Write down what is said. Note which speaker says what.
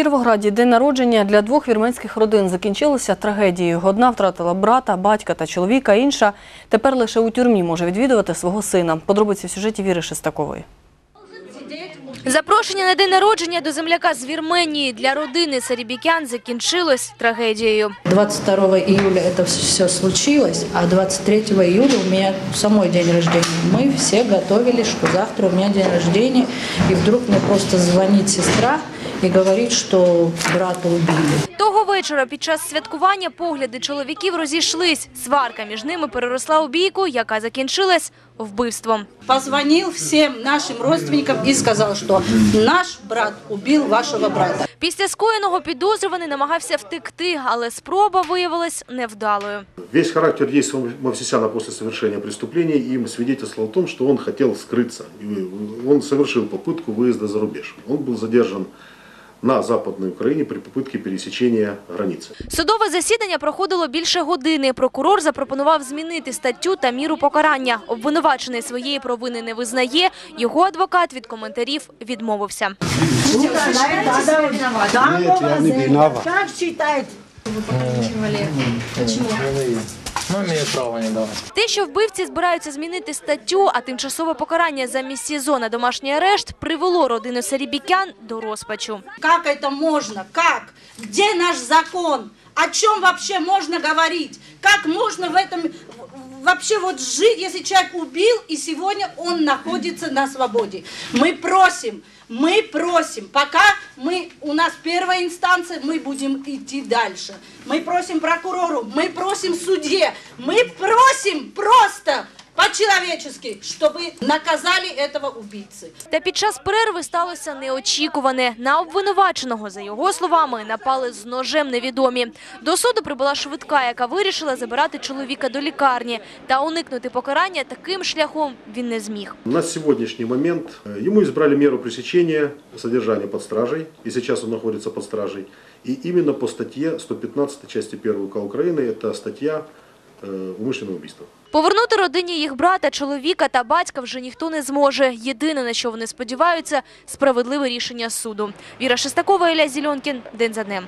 Speaker 1: Кіровограді день народження для двох вірменських родин закінчилося трагедією. Одна втратила брата, батька та чоловіка, інша тепер лише у тюрмі може відвідувати свого сина. Подробиці в сюжеті Віри Шестакової.
Speaker 2: Запрошення на день народження до земляка з Вірменії для родини Сарібікян закінчилось трагедією.
Speaker 3: 22 июля это все случилось, а 23 июля у меня самой день рождения. Мы все готовились, что завтра у меня день рождения, и вдруг мне просто звонит сестра и говорит, что брата убили.
Speaker 2: Того вечора під час святкування погляди чоловіків розійшлись. Сварка між ними переросла у бійку, яка закінчилась вбивством.
Speaker 3: Позвонил всем нашим родственникам и сказал, что наш брат убил вашего брата.
Speaker 2: Після скоєного підозрюваний намагався втекти, але спроба виявилась невдалою.
Speaker 4: Весь характер действий Мовсисяна после совершения преступлений им свидетельствовал о том, что он хотел скрыться. И он совершил попытку выезда за рубеж. Он был задержан на Западной Украине при попытке пересечения границы.
Speaker 2: Судове засідання проходило більше години. Прокурор запропонував змінити статтю та міру покарання. Обвинувачений своєї провини не визнає. Його адвокат від коментарів відмовився.
Speaker 5: Нет, я не виноват.
Speaker 6: Как считаете?
Speaker 7: Ну, право не давать.
Speaker 2: Те, що вбивці збираються змінити статтю, а тимчасове покарання замість СІЗО на домашній арешт привело родину Серебікян до розпачу.
Speaker 3: Як це можна? Як? Де наш закон? О чем вообще можно говорить? Как можно в этом вообще вот жить, если человек убил и сегодня он находится на свободе? Мы просим, мы просим, пока мы, у нас первая инстанция, мы будем идти дальше. Мы просим прокурору, мы просим судье, мы просим просто по-человечески, чтобы наказали этого убийцы.
Speaker 2: Та під час перерви сталося неочікуване. На обвинуваченого, за його словами, напали з ножем невідомі. До суду прибула швидка, яка вирішила забирати чоловіка до лікарні. Та уникнути покарання таким шляхом він не зміг.
Speaker 4: На сегодняшний момент э, ему избрали меру пресечения содержания под стражей, и сейчас он находится под стражей. И именно по статье 115 части 1 УК Украины, это статья э, умышленного убийства.
Speaker 2: Повернути родині їх брата, чоловіка та батька вже ніхто не зможе. Єдине, на що вони сподіваються – справедливе рішення суду. Віра Шестакова, Ілля Зільонкін. День за днем.